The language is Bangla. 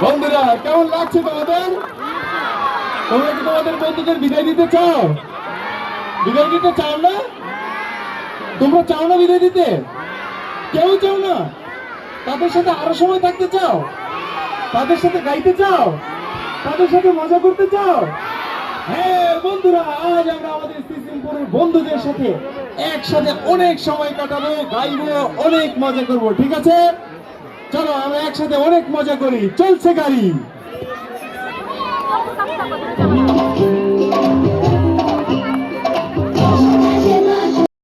বন্ধুরা কেমন লাগছে তোমাদের? তোমরা কি তোমাদের বন্ধুদের বিদায় দিতে চাও? বিদায় দিতে চাও না? তোমরা চাও না বিদায় দিতে? কেউ চাও না? তাদের সাথে আরও সময় থাকতে চাও? তাদের সাথে গাইতে চাও? তাদের সাথে মজা করতে চাও? হ্যাঁ বন্ধুরা, আজ আমরা আমাদের সিসিমপুরের বন্ধুদের সাথে একসাথে অনেক সময় কাটাবো, গাইবো, অনেক মজা করব, ঠিক আছে? চলো, আমরা একসাথে অনেক মজা করি। চলছে গাড়ি। Thank you.